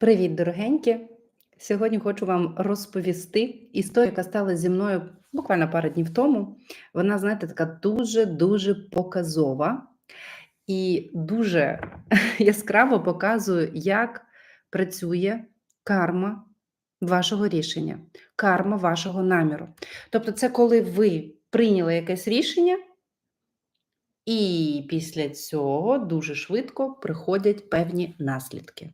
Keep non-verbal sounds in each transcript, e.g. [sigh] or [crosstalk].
Привіт, дорогенькі! Сьогодні хочу вам розповісти історію, яка стала зі мною буквально пару днів тому. Вона, знаєте, така дуже-дуже показова і дуже [laughs] яскраво показує, як працює карма вашого рішення, карма вашого наміру. Тобто, це коли ви прийняли якесь рішення, і після цього дуже швидко приходять певні наслідки.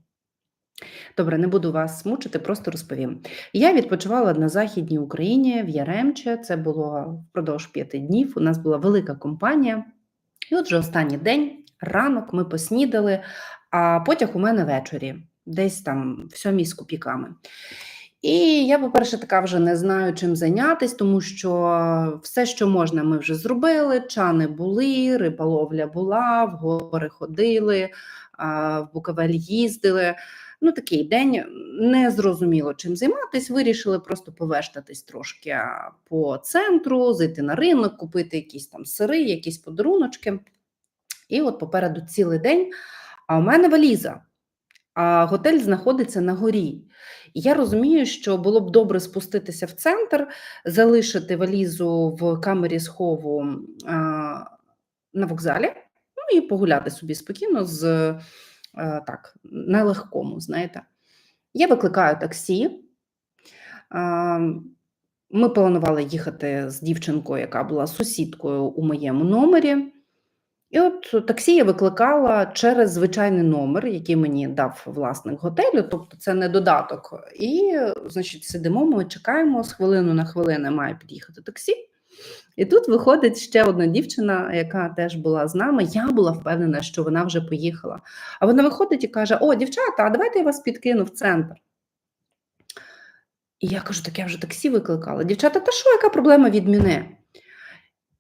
Добре, не буду вас мучити, просто розповім. Я відпочивала на Західній Україні в Яремче. Це було впродовж п'яти днів. У нас була велика компанія. І отже, останній день, ранок, ми поснідали, а потяг у мене ввечері, десь там в сьомій з копійками. І я, по-перше, така вже не знаю, чим зайнятися, тому що все, що можна, ми вже зробили. Чани були, риболовля була, в гори ходили, в Буковель їздили. Ну, такий день не зрозуміло чим займатися. Вирішили просто повештатись трошки по центру, зайти на ринок, купити якісь там сири, якісь подаруночки. І от попереду цілий день. А у мене валіза, а готель знаходиться на горі. І я розумію, що було б добре спуститися в центр, залишити валізу в камері схову а, на вокзалі, ну і погуляти собі спокійно з. Е, так, на легкому, знаєте. Я викликаю таксі. Ми планували їхати з дівчинкою, яка була сусідкою у моєму номері. І от таксі я викликала через звичайний номер, який мені дав власник готелю, тобто це не додаток. І, значить, сидимо, ми чекаємо з хвилину на хвилину має під'їхати таксі. І тут виходить ще одна дівчина, яка теж була з нами. Я була впевнена, що вона вже поїхала. А вона виходить і каже: О, дівчата, а давайте я вас підкину в центр. І я кажу, так я вже таксі викликала. Дівчата, та що, яка проблема від мене?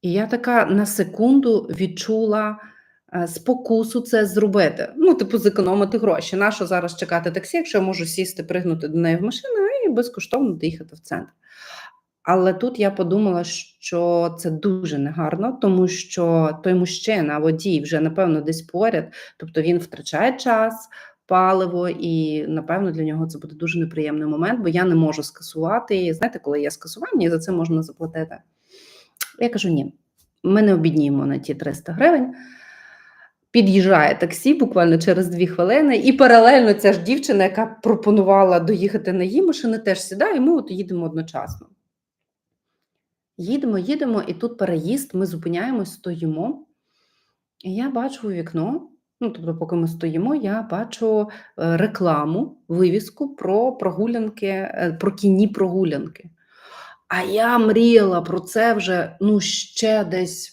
І я така на секунду відчула е, спокусу це зробити. Ну, типу, зекономити гроші. Нащо зараз чекати таксі, якщо я можу сісти, пригнути до неї в машину і безкоштовно доїхати в центр. Але тут я подумала, що це дуже негарно, тому що той мужчина, водій, вже напевно десь поряд, тобто він втрачає час, паливо, і напевно для нього це буде дуже неприємний момент, бо я не можу скасувати. Знаєте, коли є скасування, за це можна заплатити. Я кажу: ні, ми не обідніємо на ті 300 гривень. Під'їжджає таксі буквально через дві хвилини, і паралельно ця ж дівчина, яка пропонувала доїхати на її машини, теж сідає, і ми от їдемо одночасно. Їдемо, їдемо, і тут переїзд, ми зупиняємось, стоїмо. І я бачу у вікно, ну, тобто, поки ми стоїмо, я бачу е, рекламу, вивіску про прогулянки, е, про кінні прогулянки. А я мріяла про це вже ну, ще десь.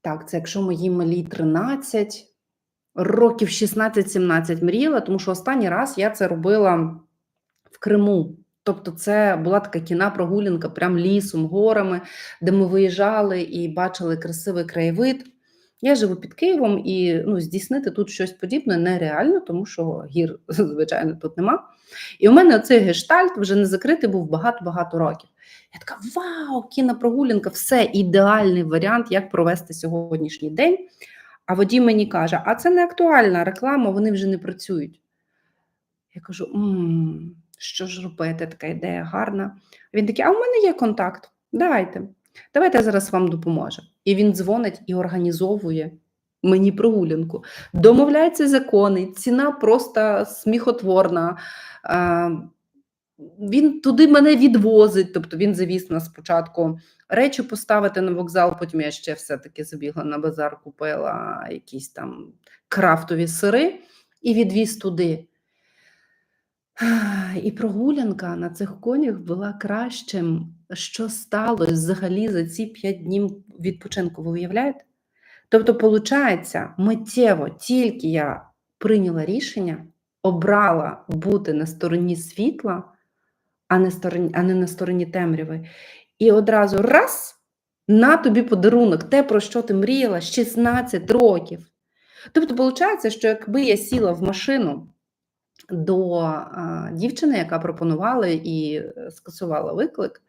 Так, це якщо мої малі 13, років 16-17 мріяла, тому що останній раз я це робила в Криму. Тобто, це була така кіна прогулянка прям лісом, горами, де ми виїжджали і бачили красивий краєвид. Я живу під Києвом і ну, здійснити тут щось подібне нереально, тому що гір, [laughs] звичайно, тут нема. І у мене цей гештальт вже не закритий був багато-багато років. Я така: вау, кінопрогулянка, все ідеальний варіант, як провести сьогоднішній день. А водій мені каже: а це не актуальна реклама, вони вже не працюють. Я кажу: що ж робити, така ідея гарна. Він такий, а у мене є контакт. Давайте, давайте я зараз вам допоможу. І він дзвонить і організовує мені прогулянку. Домовляється закони, ціна просто сміхотворна. Він туди мене відвозить, тобто він завіз нас спочатку речі поставити на вокзал, потім я ще все-таки забігла на базар, купила якісь там крафтові сири і відвіз туди. І прогулянка на цих конях була кращим, що сталося взагалі за ці п'ять днів відпочинку. Ви уявляєте? Тобто, виходить, миттєво тільки я прийняла рішення, обрала бути на стороні світла, а не, стороні, а не на стороні темряви. І одразу раз на тобі подарунок, те, про що ти мріяла 16 років. Тобто, виходить, що якби я сіла в машину до дівчини, яка пропонувала і е, скасувала виклик,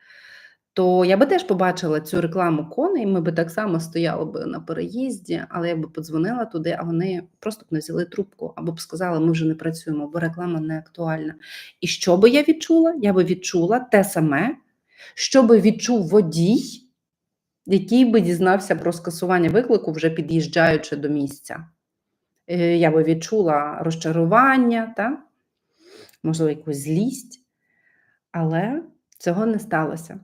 то я би теж побачила цю рекламу коней, ми би так само стояли б на переїзді, але я би подзвонила туди, а вони просто б не взяли трубку або б сказали, ми вже не працюємо, бо реклама не актуальна. І що би я відчула? Я би відчула те саме, що би відчув водій, який би дізнався про скасування виклику, вже під'їжджаючи до місця. Е, Я би відчула розчарування, та? можливо, якусь злість, але цього не сталося.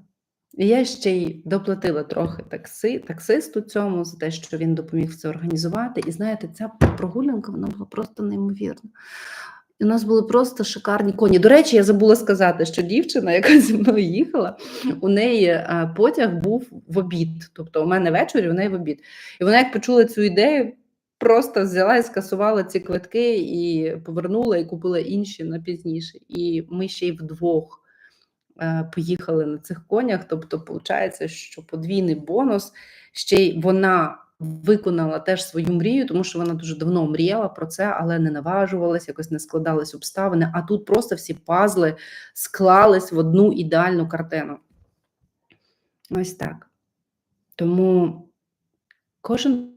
І я ще й доплатила трохи такси, таксисту цьому за те, що він допоміг це організувати. І знаєте, ця прогулянка вона була просто неймовірна. І у нас були просто шикарні коні. До речі, я забула сказати, що дівчина, яка зі мною їхала, у неї е, потяг був в обід. Тобто, у мене ввечері, у неї в обід. І вона, як почула цю ідею, просто взяла і скасувала ці квитки і повернула і купила інші на пізніше. І ми ще й вдвох е, поїхали на цих конях. Тобто, виходить, що подвійний бонус ще й вона виконала теж свою мрію, тому що вона дуже давно мріяла про це, але не наважувалась, якось не складались обставини. А тут просто всі пазли склались в одну ідеальну картину. Ось так. Тому кожен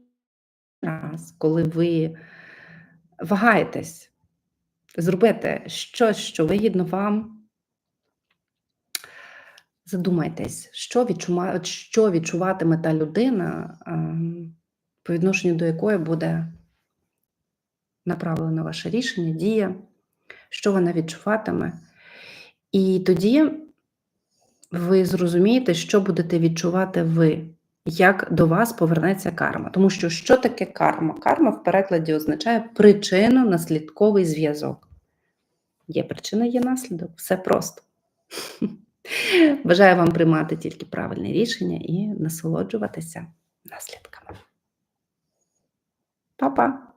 раз, коли ви вагаєтесь зробити щось, що вигідно вам, задумайтесь, що, відчума... що відчуватиме та людина, ем, по відношенню до якої буде направлено ваше рішення, дія, що вона відчуватиме. І тоді ви зрозумієте, що будете відчувати ви, як до вас повернеться карма. Тому що що таке карма? Карма в перекладі означає причину наслідковий зв'язок. Є причина, є наслідок. Все просто. [laughs] Бажаю вам приймати тільки правильне рішення і насолоджуватися наслідками. Па-па!